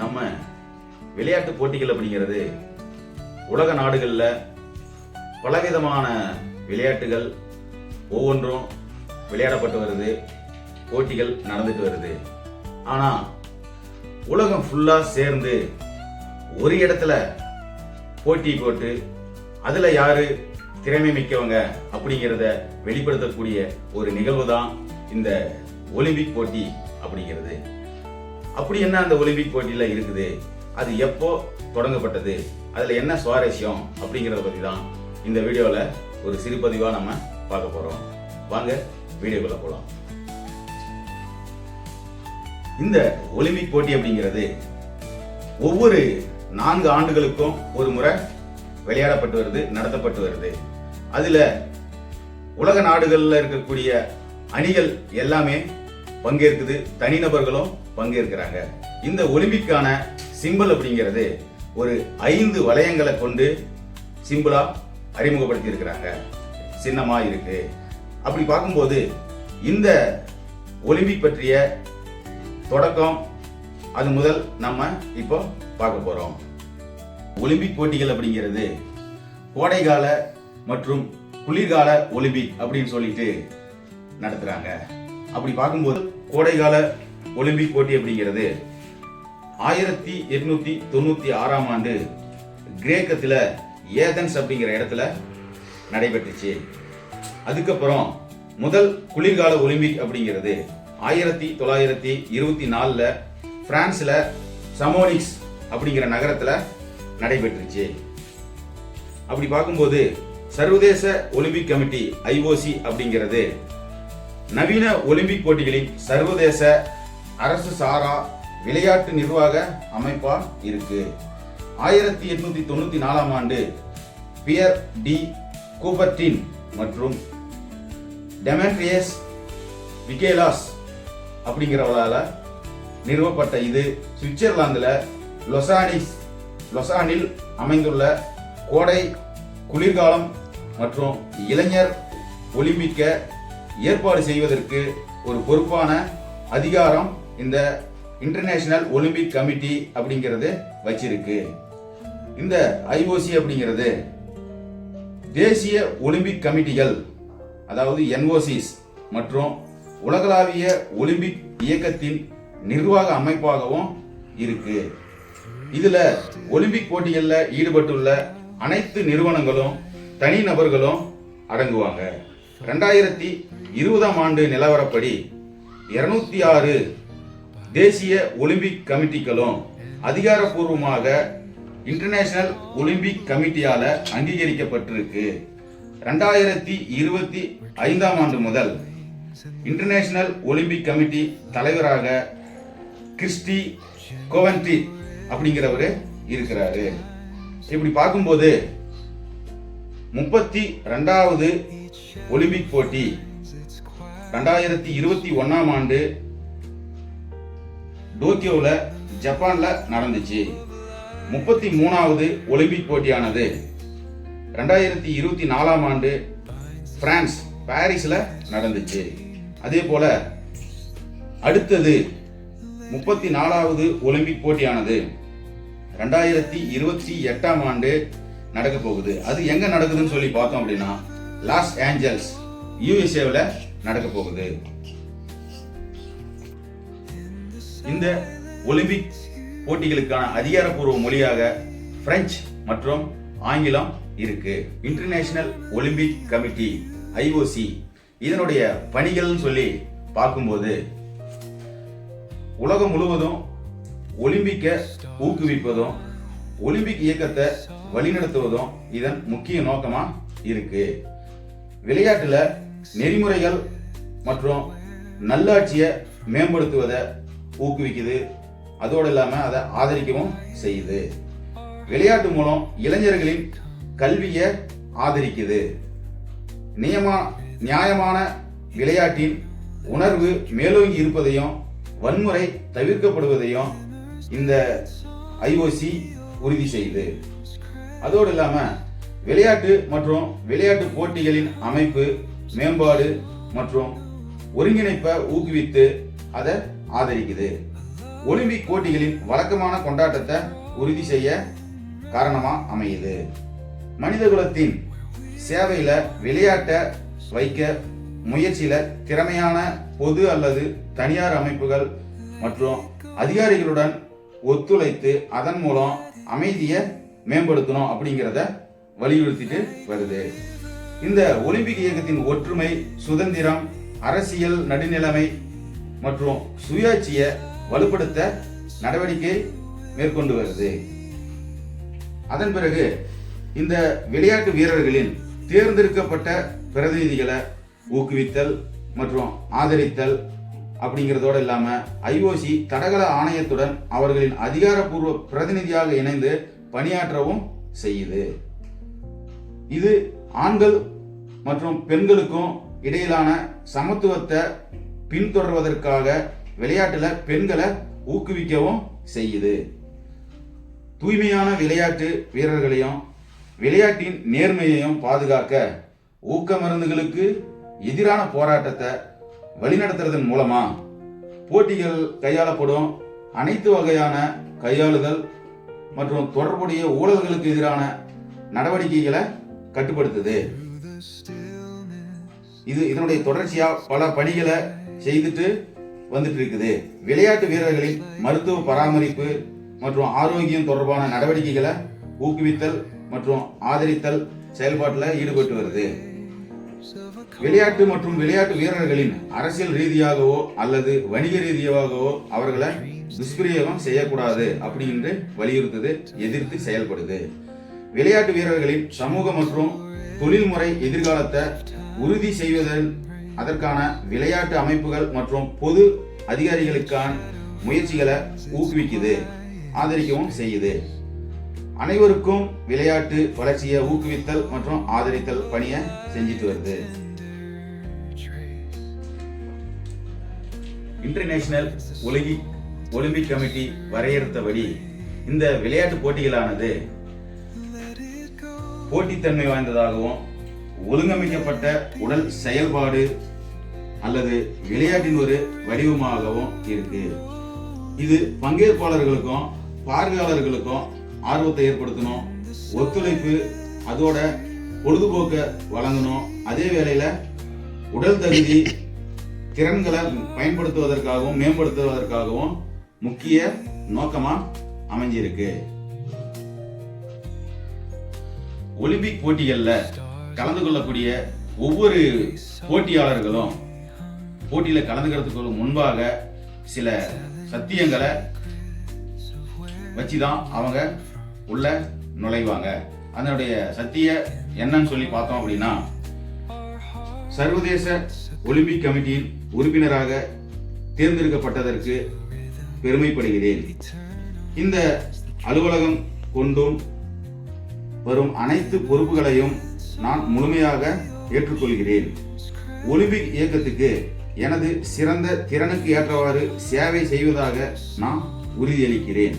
நம்ம விளையாட்டு போட்டிகள் அப்படிங்கிறது உலக நாடுகளில் பலவிதமான விளையாட்டுகள் ஒவ்வொன்றும் விளையாடப்பட்டு வருது போட்டிகள் நடந்துட்டு வருது. ஆனால் உலகம் ஃபுல்லாக சேர்ந்து ஒரு இடத்துல போட்டி போட்டு அதில் யார் திறமை மிக்கவங்க அப்படிங்கிறத வெளிப்படுத்தக்கூடிய ஒரு நிகழ்வு தான் இந்த ஒலிம்பிக் போட்டி அப்படிங்கிறது. அப்படி என்ன அந்த ஒலிம்பிக் போட்டியில் இருக்குது? அது எப்போ தொடங்கப்பட்டது? அதில் என்ன சுவாரஸ்யம் அப்படிங்கிறத பற்றி தான் இந்த வீடியோவில் ஒரு சிறுபதிவாக நம்ம பார்க்க போகிறோம் வாங்க வீடியோக்குள்ள போகலாம் இந்த ஒலிம்பிக் போட்டி அப்படிங்கிறது ஒவ்வொரு நான்கு ஆண்டுகளுக்கும் ஒரு முறை விளையாடப்பட்டு வருது நடத்தப்பட்டு வருது. அதில் உலக நாடுகளில் இருக்கக்கூடிய அணிகள் எல்லாமே பங்கேற்குது. தனிநபர்களும் பங்கேற்கிறாங்க. இந்த ஒலிம்பிக்கான சிம்பல் அப்படிங்கிறது ஒரு ஐந்து வளையங்களை கொண்டு சிம்பிளா அறிமுகப்படுத்தி இருக்கிறாங்க சின்னமா இருக்கு. அப்படி பார்க்கும்போது இந்த ஒலிம்பிக் பற்றிய தொடக்கம் அது முதல் நம்ம இப்போ பார்க்க போகிறோம் ஒலிம்பிக் போட்டிகள் அப்படிங்கிறது கோடைகால மற்றும் குளிர்கால ஒலிம்பிக் அப்படின்னு சொல்லிட்டு நடத்துகிறாங்க அப்படி பார்க்கும்போது கோடைகால ஒலிம்பிக் போட்டி அப்படிங்கிறது ஆயிரத்தி எட்நூத்தி தொண்ணூத்தி ஆறாம் ஆண்டு கிரேக்கத்துல ஏதன்ஸ் அப்படிங்கிற இடத்துல நடைபெற்றுச்சு. அதுக்கப்புறம் முதல் குளிர்கால ஒலிம்பிக் அப்படிங்கிறது ஆயிரத்தி தொள்ளாயிரத்தி இருபத்தி நாலுல பிரான்ஸ்ல சமோனிக்ஸ் அப்படிங்கிற நகரத்துல நடைபெற்றுச்சு. அப்படி பார்க்கும்போது சர்வதேச ஒலிம்பிக் கமிட்டி ஐஓசி அப்படிங்கிறது நவீன ஒலிம்பிக் போட்டிகளின் சர்வதேச அரசு சாரா விளையாட்டு நிர்வாக அமைப்பா இருக்கு. ஆயிரத்தி எட்நூத்தி தொண்ணூத்தி நாலாம் ஆண்டு பியர் டி கூபர்டின் மற்றும் டெமெட்ரியஸ் விகேலாஸ் அப்படிங்கிறவளால் நிறுவப்பட்ட இது சுவிட்சர்லாந்தில் லொசானிஸ் லொசானில் அமைந்துள்ள கோடை குளிர்காலம் மற்றும் இளைஞர் ஒலிம்பிக்க ஏற்பாடு செய்வதற்கு ஒரு பொறுப்பான அதிகாரம் இந்த இன்டர்நேஷனல் ஒலிம்பிக் கமிட்டி அப்படிங்கிறது வச்சிருக்கு. இந்த ஐஓசி அப்படிங்கிறது தேசிய ஒலிம்பிக் கமிட்டிகள் அதாவது என்ஓசிஸ் மற்றும் உலகளாவிய ஒலிம்பிக் இயக்கத்தின் நிர்வாக அமைப்பாகவும் இருக்கு. இதுல ஒலிம்பிக் போட்டிகளில் ஈடுபட்டுள்ள அனைத்து நிறுவனங்களும் தனிநபர்களும் அடங்குவாங்க. ரெண்டாயிரத்தி இருபதாம் ஆண்டு நிலவரப்படி இருநூத்தி ஆறு தேசிய ஒலிம்பிக் கமிட்டிகளும் அதிகாரப்பூர்வமாக இன்டர்நேஷனல் ஒலிம்பிக் கமிட்டியால அங்கீகரிக்கப்பட்டிருக்கு. ரெண்டாயிரத்தி இருபத்தி ஐந்தாம் ஆண்டு முதல் இன்டர்நேஷனல் ஒலிம்பிக் கமிட்டி தலைவராக கிறிஸ்டி கோவன்ட்ரி அப்படிங்கிறவர் இருக்கிறாரு. இப்படி பார்க்கும்போது முப்பத்தி ரெண்டாவது ஒலிம்பிக் போட்டி ரெண்டாயிரத்தி இருபத்தி ஒன்னாம் ஆண்டு டோக்கியோவில் ஜப்பானில் நடந்துச்சு. முப்பத்தி மூணாவது ஒலிம்பிக் போட்டியானது. ரெண்டாயிரத்தி இருபத்தி நாலாம் ஆண்டு பிரான்ஸ் பாரிஸில் நடந்துச்சு. அதே போல் அடுத்தது முப்பத்தி நாலாவது ஒலிம்பிக் போட்டியானது. ரெண்டாயிரத்தி இருபத்தி எட்டாம் ஆண்டு நடக்க போகுது. அது எங்கே நடக்குதுன்னு சொல்லி பார்த்தோம் அப்படின்னா லாஸ் ஏஞ்சல்ஸ் யூஎஸ்ஏவில் நடக்க போகுது. இந்த ஒலிம்பிக் போட்டிகளுக்கான அதிகாரப்பூர்வ மொழியாக பிரெஞ்சு மற்றும் ஆங்கிலம் இருக்கு. இன்டர்நேஷனல் ஒலிம்பிக் கமிட்டி ஐஓசி இதனுடைய பணிகள்னு சொல்லி பார்க்கும்போது உலகம் முழுவதும் ஒலிம்பிக்கை ஊக்குவிப்பதும் ஒலிம்பிக் இயக்கத்தை வழிநடத்துவதும் இதன் முக்கிய நோக்கமா இருக்கு. விளையாட்டுல நெறிமுறைகள் மற்றும் நல்லாட்சியை மேம்படுத்துவதை ஊக்குவிக்குது. அதோடு இல்லாமல் அதை ஆதரிக்கவும் செய்யுது. விளையாட்டு மூலம் இளைஞர்களின் கல்வியை ஆதரிக்குது. நியமா நியாயமான விளையாட்டின் உணர்வு மேலோங்கி இருப்பதையும் வன்முறை தவிர்க்கப்படுவதையும் இந்த ஐஓசி உறுதி செய்யுது. அதோடு இல்லாமல் விளையாட்டு மற்றும் விளையாட்டு போட்டிகளின் அமைப்பு மேம்பாடு மற்றும் ஒருங்கிணைப்பை ஊக்குவித்து அதை ஆதரிக்குது. ஒலிம்பிக் போட்டிகளின் வழக்கமான கொண்டாட்டத்தை உறுதி செய்ய காரணமா அமையுது. மனிதகுலத்தின் சேவையில விளையாட்டை வைக்க முயற்சியில திறமையான பொது அல்லது தனியார் அமைப்புகள் மற்றும் அதிகாரிகளுடன் ஒத்துழைத்து அதன் மூலம் அமைதியை மேம்படுத்தணும் அப்படிங்கிறத வலியுறுத்திட்டு வருது. இந்த ஒலிம்பிக் இயக்கத்தின் ஒற்றுமை சுதந்திரம் அரசியல் நடுநிலைமை மற்றும் சுயாட்சியை வலுப்படுத்த நடவடிக்கை மேற்கொண்டு வருது. அதன் பிறகு இந்த விளையாட்டு வீரர்களின் தேர்ந்தெடுக்கப்பட்ட பிரதிநிதிகளை ஊக்குவித்தல் மற்றும் ஆதரித்தல் அப்படிங்கிறதோடு இல்லாமல் ஐஓசி தடகள ஆணையத்துடன் அவர்களின் அதிகாரப்பூர்வ பிரதிநிதியாக இணைந்து பணியாற்றவும் செய்யுது. இது ஆண்கள் மற்றும் பெண்களுக்கும் இடையிலான சமத்துவத்தை பின்தொடர்வதற்காக விளையாட்டில் பெண்களை ஊக்குவிக்கவும் செய்யுது. தூய்மையான விளையாட்டு வீரர்களையும் விளையாட்டின் நேர்மையையும் பாதுகாக்க ஊக்க மருந்துகளுக்கு எதிரான போராட்டத்தை வழிநடத்துறதன் மூலமா போட்டிகள் கையாளப்படும். அனைத்து வகையான கையாளுதல் மற்றும் தொடர்புடைய ஊழல்களுக்கு எதிரான நடவடிக்கைகளை கட்டுப்படுத்துது. இது இதனுடைய தொடர்ச்சியா பல பணிகளை செய்துட்டு வந்துட்டு இருக்குது விளையாட்டு வீரர்களின் மருத்துவ பராமரிப்பு மற்றும் ஆரோக்கியம் தொடர்பான நடவடிக்கைகளை ஊக்குவித்தல் மற்றும் ஆதரித்தல் செயல்பாட்டில் ஈடுபட்டு வருது. விளையாட்டு மற்றும் விளையாட்டு வீரர்களின் அரசியல் ரீதியாகவோ அல்லது வணிக ரீதியாகவோ அவர்களை துஷ்பிரயோகம் செய்யக்கூடாது அப்படின்னு வலியுறுத்தது எதிர்த்து செயல்படுது. விளையாட்டு வீரர்களின் சமூக மற்றும் தொழில்முறை எதிர்காலத்தை உறுதி செய்வதன் அதற்கான விளையாட்டு அமைப்புகள் மற்றும் பொது அதிகாரிகளுக்கான முயற்சிகளை ஊக்குவிக்குது ஆதரிக்கவும் செய்யுது. அனைவருக்கும் விளையாட்டு வளர்ச்சியை ஊக்குவித்தல் மற்றும் ஆதரித்தல் பணியை செஞ்சுட்டு வருது. இன்டர்நேஷனல் ஒலிகி ஒலிம்பிக் கமிட்டி வரையறுத்தபடி இந்த விளையாட்டு போட்டிகளானது போட்டித்தன்மை வாய்ந்ததாகவும் ஒழுங்கமைக்கப்பட்ட உடல் செயல்பாடு அல்லது விளையாட்டின் ஒரு வடிவமாகவும் இருக்கு. இது பங்கேற்பாளர்களுக்கும் பார்வையாளர்களுக்கும் ஆர்வத்தை ஏற்படுத்தணும். ஒத்துழைப்பு அதோட பொழுதுபோக்க வழங்கணும். அதே வேளையில உடல் தகுதி திறன்களை பயன்படுத்துவதற்காகவும் மேம்படுத்துவதற்காகவும் முக்கிய நோக்கமா அமைஞ்சிருக்கு. ஒலிம்பிக் போட்டிகள்ல கலந்து கொள்ளக்கூடிய ஒவ்வொரு போட்டியாளர்களும் போட்டியில் கலந்துக்கிறதுக்கு முன்பாக சில சத்தியங்களை வச்சுதான் அவங்க உள்ள நுழைவாங்க. அதனுடைய சத்திய என்னன்னு சொல்லி பார்த்தோம் அப்படின்னா சர்வதேச ஒலிம்பிக் கமிட்டியின் உறுப்பினராக தேர்ந்தெடுக்கப்பட்டதற்கு பெருமைப்படுகிறேன். இந்த அலுவலகம் கொண்டும் வரும் அனைத்து பொறுப்புகளையும் நான் முழுமையாக ஏற்றுக்கொள்கிறேன். ஒலிம்பிக் இயக்கத்துக்கு எனது சிறந்த திறனுக்கு ஏற்றவாறு சேவை செய்வதாக நான் உறுதியளிக்கிறேன்.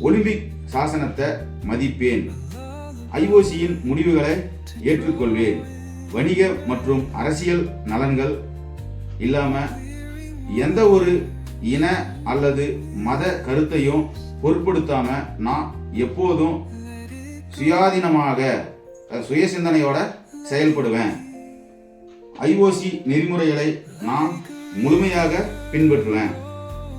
ஒலிம்பிக் சாசனத்தை மதிப்பேன். ஐஓசியின் முடிவுகளை ஏற்றுக்கொள்வேன். வணிக மற்றும் அரசியல் நலன்கள் இல்லாமல் எந்த ஒரு இன அல்லது மத கருத்தையும் பொருட்படுத்தாமல் நான் எப்போதும் சுயாதீனமாக சுய சிந்தனையோட செயல்படுவேன். ஐஓசி நெறிமுறைகளை நான் முழுமையாக பின்பற்றுவேன்.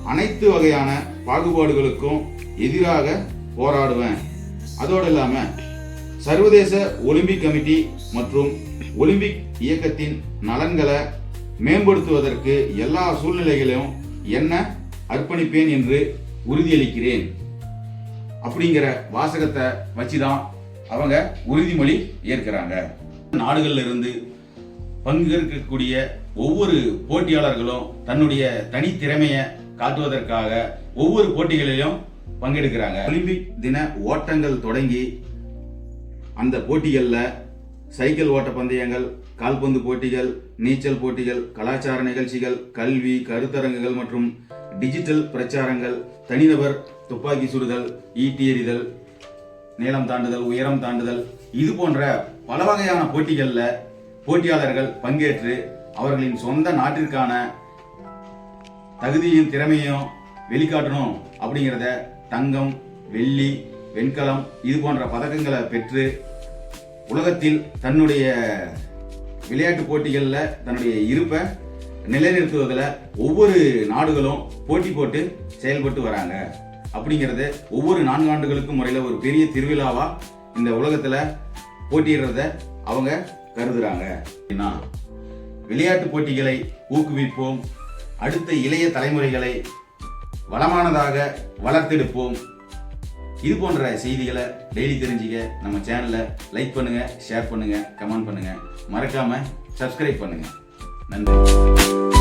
அனைத்து வகையான பாகுபாடுகளுக்கும் எதிராக போராடுவேன். அதோடு இல்லாம சர்வதேச ஒலிம்பிக் கமிட்டி மற்றும் ஒலிம்பிக் இயக்கத்தின் நலன்களை மேம்படுத்துவதற்கு எல்லா சூழ்நிலைகளையும் என்ன அர்ப்பணிப்பேன் என்று உறுதியளிக்கிறேன். அப்படிங்கிற வாசகத்தை வச்சுதான் அவங்க உறுதிமொழி ஏற்கிறாங்க. நாடுகள்ல இருந்து பங்கேற்கக்கூடிய ஒவ்வொரு போட்டியாளர்களும் தன்னுடைய தனித்திறமையை காட்டுவதற்காக ஒவ்வொரு போட்டிகளிலும் பங்கெடுக்கிறாங்க. ஒலிம்பிக் தின ஓட்டங்கள் தொடங்கி அந்த போட்டிகளில் சைக்கிள் ஓட்ட பந்தயங்கள் கால்பந்து போட்டிகள் நீச்சல் போட்டிகள் கலாச்சார நிகழ்ச்சிகள் கல்வி கருத்தரங்குகள் மற்றும் டிஜிட்டல் பிரச்சாரங்கள் தனிநபர் துப்பாக்கி சுடுதல் ஈட்டி எறிதல் நீளம் தாண்டுதல் உயரம் தாண்டுதல் இது போன்ற பல வகையான போட்டிகளில் போட்டியாளர்கள் பங்கேற்று அவர்களின் சொந்த நாட்டிற்கான தகுதியும் திறமையும் வெளிக்காட்டணும் அப்படிங்கிறத தங்கம் வெள்ளி வெண்கலம் இது போன்ற பதக்கங்களை பெற்று உலகத்தில் தன்னுடைய விளையாட்டு போட்டிகளில் தன்னுடைய இருப்பை நிலைநிறுத்துவதில் ஒவ்வொரு நாடுகளும் போட்டி போட்டு செயல்பட்டு வராங்க. அப்படிங்கிறத ஒவ்வொரு நான்கு ஆண்டுகளுக்கும் முறையில் ஒரு பெரிய திருவிழாவா இந்த உலகத்தில் போட்டியிடுறத அவங்க கருதுறாங்க. ஏன்னா விளையாட்டு போட்டிகளை ஊக்குவிப்போம் அடுத்த இளைய தலைமுறைகளை வளமானதாக வளர்த்தெடுப்போம். இது போன்ற செய்திகளை டெய்லி தெரிஞ்சுக்க நம்ம சேனலை லைக் பண்ணுங்க ஷேர் பண்ணுங்க கமெண்ட் பண்ணுங்க. மறக்காம சப்ஸ்கிரைப் பண்ணுங்க. நன்றி.